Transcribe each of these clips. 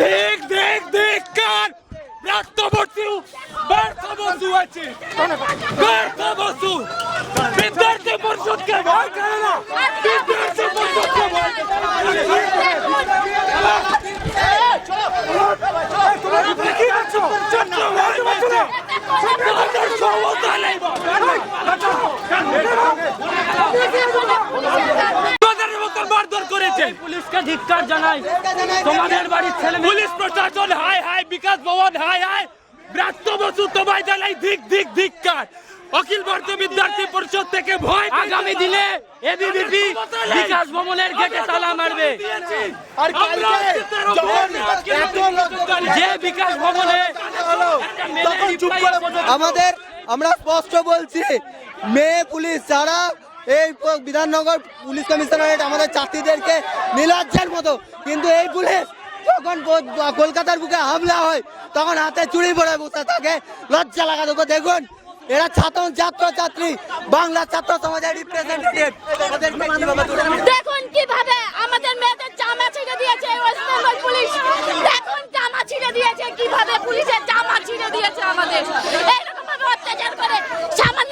দেখ দেখ দেখ কার? রাষ্ট্রপতি ব্যর্থ বসু আছে। ব্যর্থ বসু বিদ্যার্থী পরিষদকে ভয় করে না। বিদ্যার্থী পরিষদকে ভয় কি আছো চচ্চ ভয় বসলে তোমাদের ক্ষমতা নেই তোমাদের মতো মারধর করেছে পুলিশকে ধিক্কার জানাই। তোমাদের বাড়ির ছেলে পুলিশ প্রশাসন হাই হাই বিকাশ ভবন হাই হাই। ব্রাত্য বসু তোমায় জানাই ধিক ধিক ধিক্কার। অখিল ভারতীয় বিদ্যার্থী পরিষদ থেকে ভয় আগামী দিনে এবিভিপি বিকাশ ভবনের গেটে তালা মারবে। যে বিকাশ ভবনে আমাদের আমরা স্পষ্ট বলছি মেয়ে পুলিশ যারা এই বিধাননগর পুলিশ কমিশনারেট আমাদের ছাত্রীদেরকে নীলাজ্জের মতো। কিন্তু এই পুলিশ যখন কলকাতার বুকে হামলা হয়, তখন হাতে চুরি পড়ে বসে থাকে। লজ্জা লাগা দেবো দেখুন, এরা ছাত্র ছাত্র ছাত্রী বাংলা ছাত্র সমাজের রিপ্রেজেন্টেটিভ দেখুন কীভাবে আমাদের মেয়েদের জামা ছিঁড়ে দিয়েছে ওয়েস্ট বেঙ্গল পুলিশ। দেখুন জামা ছিঁড়ে দিয়েছে কীভাবে পুলিশের জামা ছিঁড়ে দিয়েছে আমাদের। এইরকম ভাবে অত্যাচার করে সামান্য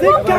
শিক্ষা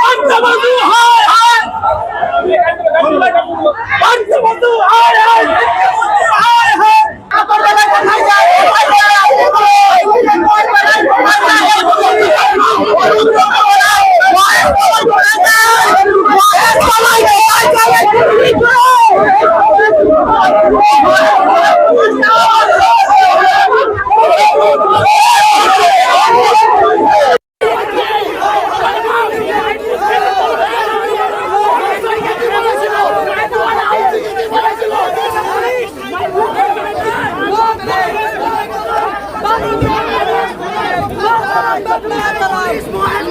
পঞ্চবন্ধু হাই হাই পঞ্চবন্ধু হাই হাই